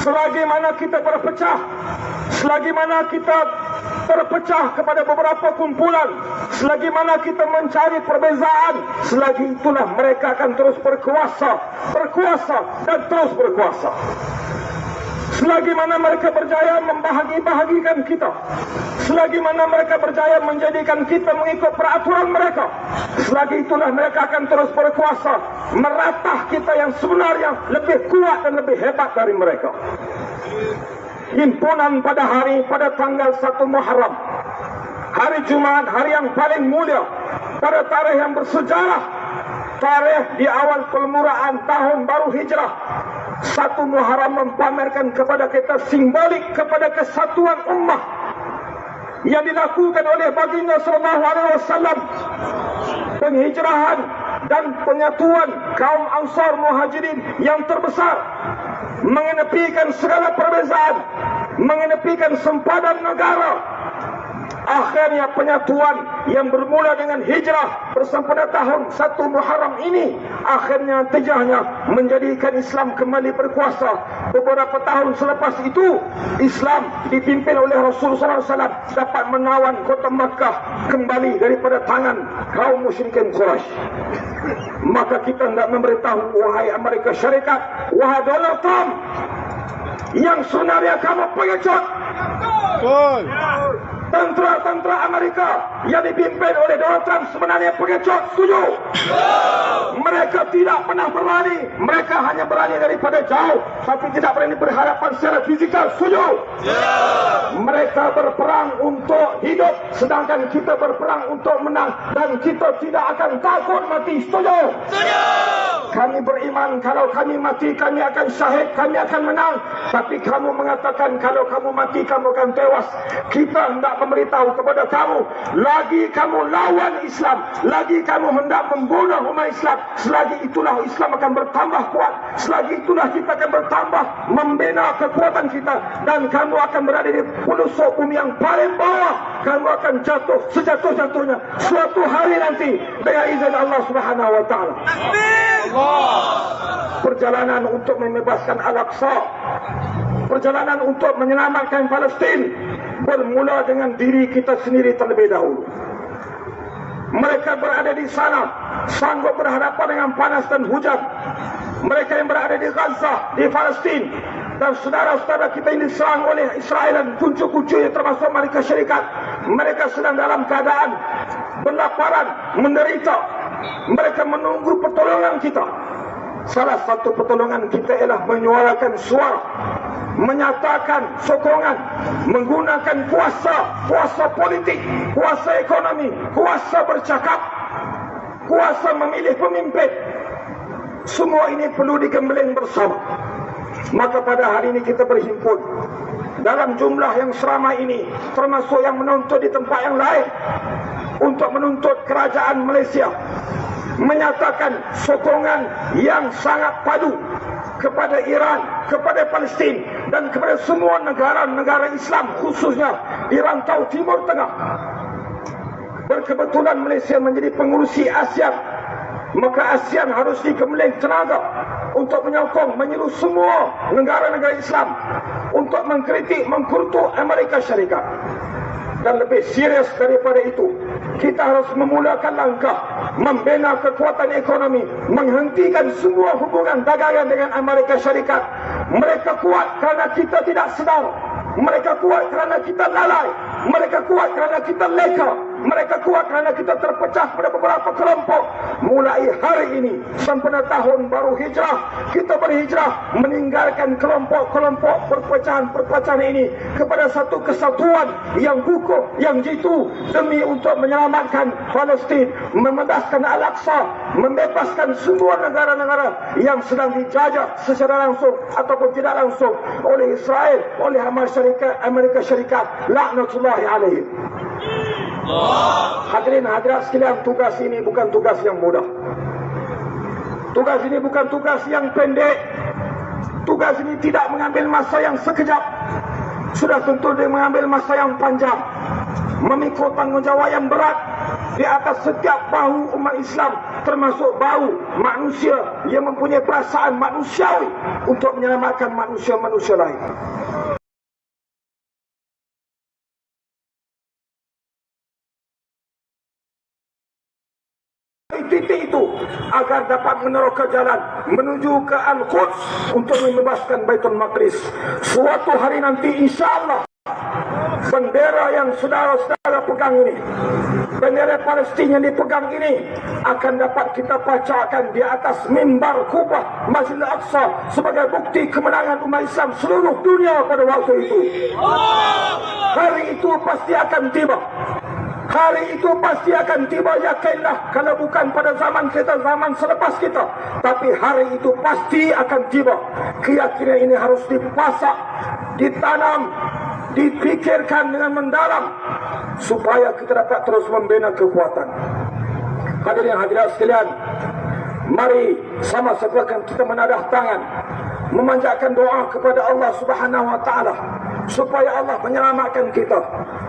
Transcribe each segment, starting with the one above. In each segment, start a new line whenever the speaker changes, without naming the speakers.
Selagi mana kita berpecah, selagi mana kita terpecah kepada beberapa kumpulan, selagi mana kita mencari perbezaan, selagi itulah mereka akan terus berkuasa, berkuasa dan terus berkuasa. Selagi mana mereka berjaya membahagi-bahagikan kita. Selagi mana mereka berjaya menjadikan kita mengikut peraturan mereka. Selagi itulah mereka akan terus berkuasa. Meratah kita yang sebenarnya lebih kuat dan lebih hebat dari mereka. Himpunan pada hari pada tanggal 1 Muharram. Hari Jumat, hari yang paling mulia. Pada tarikh yang bersejarah. Tarikh di awal pelmuraan tahun baru hijrah satu Muharram mempamerkan kepada kita simbolik kepada kesatuan ummah yang dilakukan oleh baginda sallallahu alaihi wasallam penghijrahan dan penyatuan kaum Ansar Muhajirin yang terbesar. Mengenepikan segala perbezaan mengenepikan sempadan negara akhirnya penyatuan yang bermula dengan hijrah bersama tahun satu Muharram ini akhirnya tejahnya menjadikan Islam kembali berkuasa. Beberapa tahun selepas itu Islam dipimpin oleh Rasulullah SAW dapat menawan kota Makkah kembali daripada tangan kaum musyrikin Quraisy. Maka kita tidak memberitahu wahai Amerika Syarikat wahai Donald Trump yang sebenarnya kamu pengecut. Betul tentera-tentera Amerika yang dipimpin oleh Donald Trump sebenarnya pengecut setuju. Mereka tidak pernah berani. Mereka hanya berani daripada jauh tapi tidak berani berhadapan secara fizikal. Setuju? Mereka berperang untuk hidup sedangkan kita berperang untuk menang. Dan kita tidak akan takut mati. Setuju. Kami beriman kalau kami mati kami akan syahid kami akan menang. Tapi kamu mengatakan kalau kamu mati kamu akan tewas. Kita hendak memberitahu kepada kamu lagi kamu lawan Islam lagi kamu hendak membunuh umat Islam selagi itulah Islam akan bertambah kuat selagi itulah kita akan bertambah membina kekuatan kita dan kamu akan berada di pelusuk bumi yang paling bawah. Kamu akan jatuh sejatuh-jatuhnya suatu hari nanti dengan izin Allah Subhanahu wa taala. Perjalanan untuk membebaskan Al-Aqsa perjalanan untuk menyelamatkan Palestin bermula dengan diri kita sendiri terlebih dahulu. Mereka berada di sana, sanggup berhadapan dengan panas dan hujan. Mereka yang berada di Gaza, di Palestin, dan saudara-saudara kita ini diserang oleh Israel dan kuncu-kuncu yang termasuk Amerika Syarikat. Mereka sedang dalam keadaan berlaparan, menderita. Mereka menunggu pertolongan kita. Salah satu pertolongan kita ialah menyuarakan suara menyatakan sokongan menggunakan kuasa kuasa politik kuasa ekonomi kuasa bercakap kuasa memilih pemimpin. Semua ini perlu digembleng bersama. Maka pada hari ini kita berhimpun dalam jumlah yang seramai ini termasuk yang menuntut di tempat yang lain untuk menuntut kerajaan Malaysia menyatakan sokongan yang sangat padu kepada Iran, kepada Palestin dan kepada semua negara-negara Islam khususnya di rantau Timur Tengah. Berkebetulan Malaysia menjadi pengurusi ASEAN, maka ASEAN harus dikemulai tenaga untuk menyokong menyeluruh semua negara-negara Islam untuk mengkritik, mengkurutuk Amerika Syarikat. Dan lebih serius daripada itu, kita harus memulakan langkah membina kekuatan ekonomi, menghentikan semua hubungan dagangan dengan Amerika Syarikat. Mereka kuat kerana kita tidak sedar. Mereka kuat kerana kita lalai. Mereka kuat kerana kita leka. Mereka kuat kerana kita terpecah pada beberapa kelompok. Mulai hari ini sampai tahun baru hijrah, kita berhijrah meninggalkan kelompok-kelompok perpecahan-perpecahan ini kepada satu kesatuan yang kukuh, yang jitu demi untuk menyelamatkan Palestin, memedaskan Al-Aqsa, membebaskan semua negara-negara yang sedang dijajah secara langsung ataupun tidak langsung oleh Israel, oleh Amerika Syarikat, Amerika Syarikat, laknatullahi alaihim. Hadirin hadirat sekalian, tugas ini bukan tugas yang mudah. Tugas ini bukan tugas yang pendek. Tugas ini tidak mengambil masa yang sekejap. Sudah tentu dia mengambil masa yang panjang. memikul tanggungjawab yang berat di atas setiap bahu umat Islam termasuk bahu manusia yang mempunyai perasaan manusiawi untuk menyelamatkan manusia-manusia lain. Agar dapat meneroka jalan menuju ke Al-Quds untuk membebaskan Baitul Maqdis. Suatu hari nanti insya-Allah bendera yang saudara-saudara pegang ini bendera Palestin yang dipegang ini akan dapat kita bacakan di atas mimbar Kubah Masjid Al-Aqsa sebagai bukti kemenangan umat Islam seluruh dunia pada waktu itu. Hari itu pasti akan tiba. Hari itu pasti akan tiba yakinlah kalau bukan pada zaman kita zaman selepas kita. Tapi hari itu pasti akan tiba. Keyakinan ini harus dipasak ditanam dipikirkan dengan mendalam supaya kita dapat terus membina kekuatan. Hadirin hadirat sekalian mari sama-sama kita menadah tangan memanjatkan doa kepada Allah Subhanahu wa taala supaya Allah menyelamatkan kita.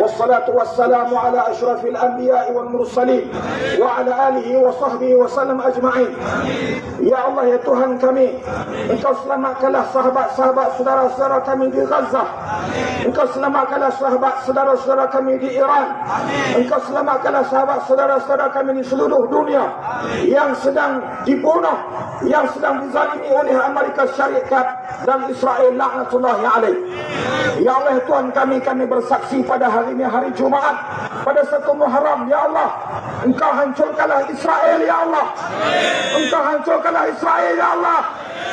والصلاة والسلام على أشرف الأنبياء والمرسلين وعلى آله وصحبه وسلم أجمعين. يا الله يا تهن كمين انت سلمك له صحبة صحبة صدر صدر كمين في غزة انت سلمك له صحبة صدر صدر كمين في إيران انت سلمك له صحبة صدر صدر كمي دي سلوه دنيا yang sedang dibunuh yang sedang dizalimi oleh Amerika Syarikat dan Israel. Laknatullah alaih. Ya Allah Tuhan kami kami bersaksi pada hari ini hari Jumaat pada satu Muharram ya Allah Engkau hancurkanlah Israel ya Allah. Engkau hancurkanlah Israel ya Allah.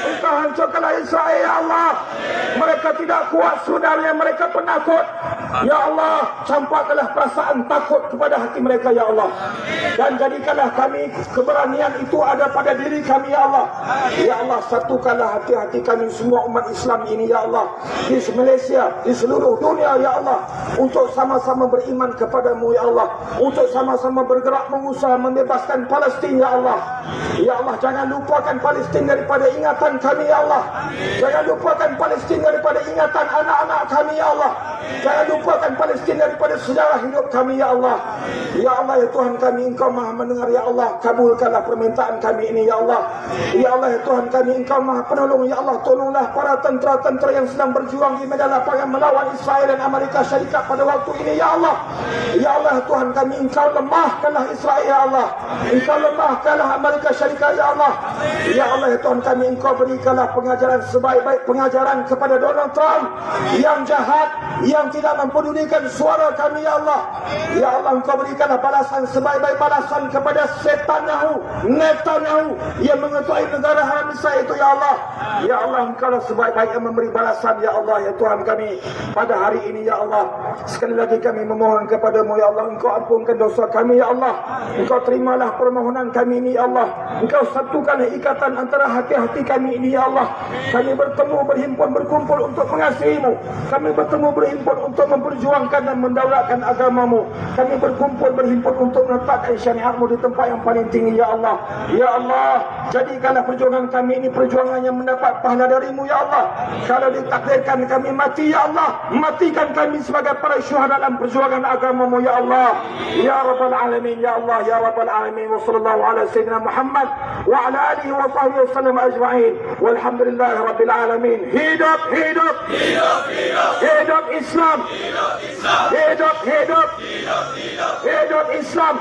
Engkau hancurkanlah Israel ya Allah. Mereka tidak kuat sebenarnya mereka penakut. Ya Allah, campakkanlah perasaan takut kepada hati mereka ya Allah. Dan jadikanlah kami keberanian itu ada pada diri kami ya Allah. Ya Allah, satukanlah hati-hati kami semua umat Islam ini ya Allah. Di Malaysia, di seluruh dunia ya Allah. Untuk sama-sama beriman kepadamu ya Allah. Untuk sama-sama bergerak mengusaha membebaskan Palestin ya Allah. Ya Allah, jangan lupakan Palestin daripada ingatan kami ya Allah. Jangan lupakan Palestin daripada ingatan anak-anak kami ya Allah. Jangan lupakan Palestin daripada sejarah hidup kami ya Allah. Ya Allah ya Tuhan kami Engkau Maha mendengar ya Allah. Kabulkanlah permintaan kami ini ya Allah. Ya Allah ya Tuhan kami Engkau Maha penolong ya Allah. Tolonglah para tentera-tentera yang sedang berjuang di medan lapangan melawan Israel dan Amerika Syarikat pada waktu ini ya Allah. Ya Allah ya Tuhan kami Engkau lemahkanlah Israel ya Allah. Engkau lemahkanlah Amerika Syarikat ya Allah. Ya Allah ya Tuhan kami Engkau berikanlah pengajaran sebaik-baik pengajaran kepada Donald Trump yang jahat yang tidak mempedulikan suara kami ya Allah. Ya Allah engkau berikanlah balasan sebaik-baik balasan kepada setan Netanyahu yang mengetuai negara Israel itu ya Allah. Ya Allah engkau lah sebaik-baik yang memberi balasan ya Allah ya Tuhan kami pada hari ini ya Allah. Sekali lagi kami memohon kepadamu ya Allah engkau ampunkan dosa kami ya Allah. Engkau terimalah permohonan kami ini ya Allah. Engkau satukanlah ikatan antara hati-hati kami ini ya Allah. Kami bertemu berhimpun berkumpul untuk mengasihimu. Kami bertemu berhimpun untuk memperjuangkan dan mendaulatkan agamamu. Kami berkumpul berhimpun untuk menetapkan syariatmu di tempat yang paling tinggi ya Allah. Ya Allah, jadikanlah perjuangan kami ini perjuangan yang mendapat pahala darimu ya Allah. Kalau ditakdirkan kami mati ya Allah, matikan kami sebagai para syuhada dalam perjuangan agamamu ya Allah. Ya Rabbal Alamin ya Allah, ya Rabbal Alamin wa sallallahu ala sayyidina Muhammad wa ala alihi wa sahbihi wasallam ajma'in. Walhamdulillah Rabbil Alamin. Hidup, hidup, hidup, hidup, hidup Islam. Hidup, hidup, hidup Islam.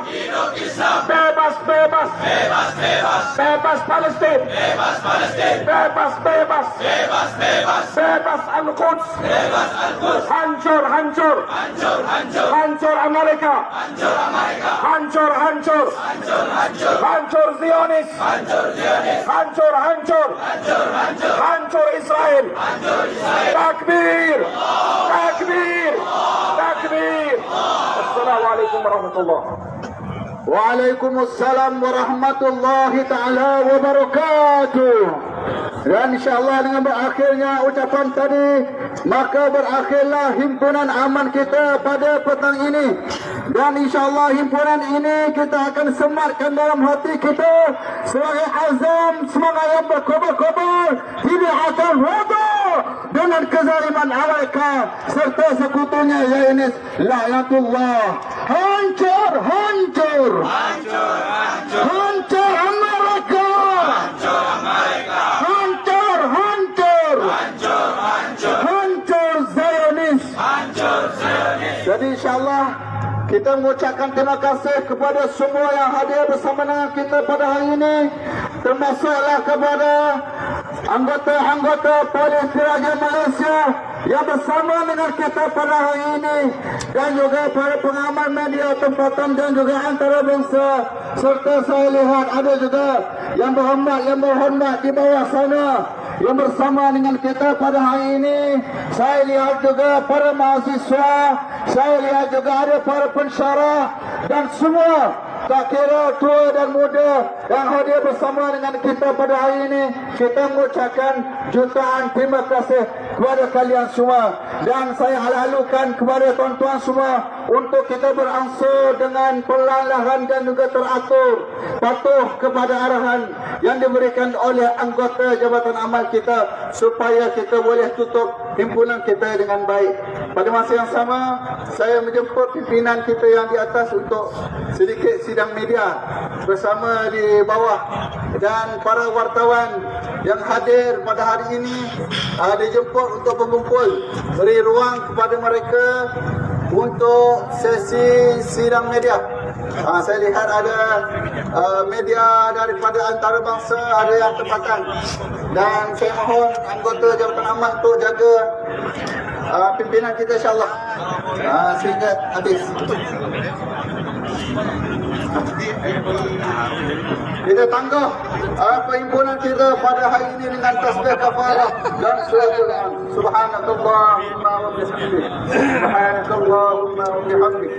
Bebas, bebas, bebas, bebas Palestin. Bebas Palestin. Bebas, bebas, bebas, bebas, bebas Al-Quds. Bebas Al-Quds. Hancur, hancur, hancur, hancur, hancur Amerika. Hancur Amerika. Hancur, hancur, hancur, hancur, hancur Zionis. Hancur Zionis. Hancur, hancur, hancur, hancur, hancur Israel. Hancur Israel. Takbir. Takbir. Takbir. Assalamualaikum warahmatullahi
Waalaikumsalam warahmatullahi taala wabarakatuh. Dan insyaallah dengan berakhirnya ucapan tadi, maka berakhirlah himpunan aman kita pada petang ini. Dan insyaAllah himpunan ini kita akan sematkan dalam hati kita sebagai azam semangat yang berkobar-kobar tidak akan reda dengan kezaliman mereka serta sekutunya yaitu laknatullah. Hancur, hancur. Hancur, hancur. Hancur Amerika. Hancur Amerika. Hancur, hancur. Hancur, hancur. Hancur Zionis. Jadi insyaAllah kita mengucapkan terima kasih kepada semua yang hadir bersama dengan kita pada hari ini termasuklah kepada anggota-anggota Polis Diraja Malaysia yang bersama dengan kita pada hari ini dan juga para pengamal media tempatan dan juga antarabangsa serta saya lihat ada juga yang berhormat yang berhormat di bawah sana yang bersama dengan kita pada hari ini. Saya lihat juga para mahasiswa saya lihat juga ada para pensyarah dan semua tak kira tua dan muda yang hadir bersama dengan kita pada hari ini kita mengucapkan jutaan terima kasih kepada kalian semua dan saya hal-halukan kepada tuan-tuan semua untuk kita beransur dengan perlahan-lahan dan juga teratur patuh kepada arahan yang diberikan oleh anggota Jabatan Amal kita supaya kita boleh tutup himpunan kita dengan baik. Pada masa yang sama, saya menjemput pimpinan kita yang di atas untuk sedikit sidang media bersama di bawah dan para wartawan yang hadir pada hari ini uh, dijemput untuk berkumpul beri ruang kepada mereka untuk sesi sidang media. Uh, saya lihat ada uh, media daripada antarabangsa ada yang tempatan dan saya mohon anggota Jabatan Amal untuk jaga uh, pimpinan kita insyaAllah uh, sehingga habis. Kita tangguh uh, perhimpunan kita pada hari ini dengan tasbih kafarah dan surah Subhanakallahumma wa bihamdik. Subhanakallahumma wa bihamdik.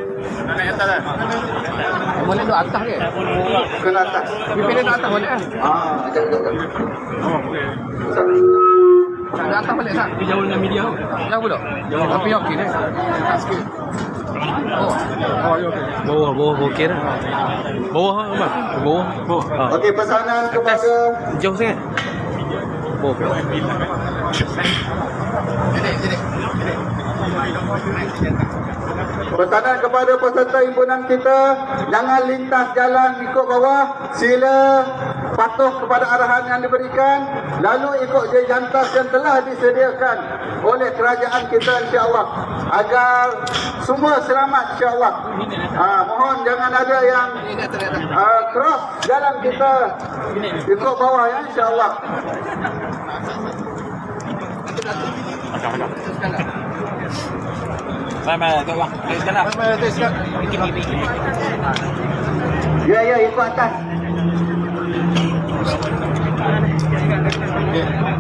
Boleh duduk atas ke?
Kena atas.
Pimpinan duduk atas boleh kan?
Ah, jap, jap, jap.
Duduk atas boleh tak? Dia jauh dengan media tu. Jauh pula? Jauh. Tapi okey ni. Tak sikit. Oh. Okey.
Bawah, bawah, bawah kira. Bawah, Abang. Bawah. Bawah. Ha.
Okey, pesanan kepada
Jauh sangat. Bawah.
Pesanan kepada peserta himpunan kita Jangan lintas jalan ikut bawah Sila patuh kepada arahan yang diberikan Lalu ikut je jantas yang telah disediakan Oleh kerajaan kita insyaAllah. Agar semua selamat insyaAllah. Ha, Mohon jangan ada yang uh, cross jalan kita Ikut bawah ya insyaAllah.
Mai, mai, kat bawah. Sekarang.
Ya ya ikut atas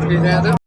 Okey, saya tu.